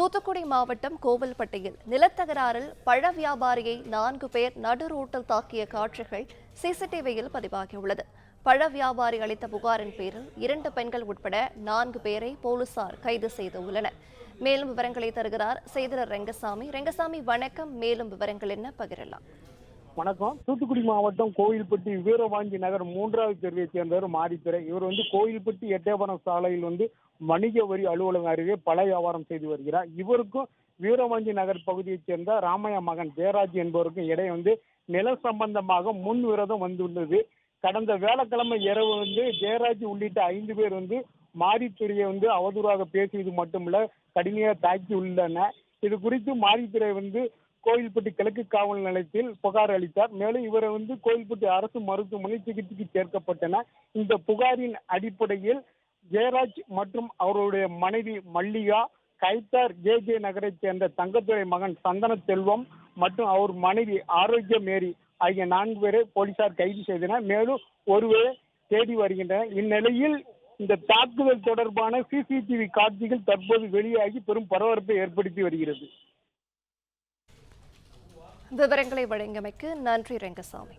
தூத்துக்குடி மாவட்டம் கோவில்பட்டியில் நிலத்தகராறில் பழ வியாபாரியை நான்கு பேர் நடு ரோட்டில் தாக்கிய காட்சிகள் சிசிடிவியில் பதிவாகியுள்ளது. பழ வியாபாரி அளித்த புகாரின் பேரில் இரண்டு பெண்கள் உட்பட நான்கு பேரை போலீசார் கைது செய்துள்ளனர் மேலும் விவரங்களை தருகிறார் சேதர ரெங்கசாமி. ரெங்கசாமி வணக்கம். மேலும் விவரங்கள் என்ன? பகிரலாம். வணக்கம். தூத்துக்குடி மாவட்டம் கோயில்பட்டி வீரவாஞ்சி நகர் மூன்றாவது தெருவை சேர்ந்தவர் மாரித்துறை இவர் வந்து கோயில்பட்டி எட்டயபுரம் சாலையில் வந்து வணிக வரி அலுவலகம் அருகே பல வியாபாரம் செய்து வருகிறார். இவருக்கும் வீரவாஞ்சி நகர் பகுதியைச் சேர்ந்த ராமையா மகன் ஜெயராஜ் என்பவருக்கும் இடையே வந்து நில சம்பந்தமாக முன் விரோதம் வந்துள்ளது. கடந்த வேலைக்கிழமை இரவு வந்து ஜெயராஜ் உள்ளிட்ட ஐந்து பேர் வந்து மாரித்துறையை வந்து அவதூறாக பேசியது மட்டுமல்ல கடுமையாக தாக்கி உள்ளன இது குறித்து மாரித்துறை வந்து கோயில்பட்டி கிழக்கு காவல் நிலையத்தில் புகார் அளித்தார். மேலும் இவரை வந்து கோயில்பட்டி அரசு மருத்துவமனை சிகிச்சைக்கு சேர்க்கப்பட்டனர் இந்த புகாரின் அடிப்படையில் ஜெயராஜ் மற்றும் அவருடைய மனைவி மல்லிகா கைத்தார் ஜே ஜே நகரைச் சேர்ந்த தங்கத்துறை மகன் சந்தன செல்வம் மற்றும் அவர் மனைவி ஆரோக்கிய மேரி ஆகிய நான்கு பேரை போலீசார் கைது செய்தனர். மேலும் ஒருவரை தேடி வருகின்றனர். இந்நிலையில் இந்த தாக்குதல் தொடர்பான சிசிடிவி காட்சிகள் தற்போது வெளியாகி பெரும் பரபரப்பை ஏற்படுத்தி வருகிறது. விவரங்களை வழங்கியமைக்கு நன்றி ரங்கசாமி.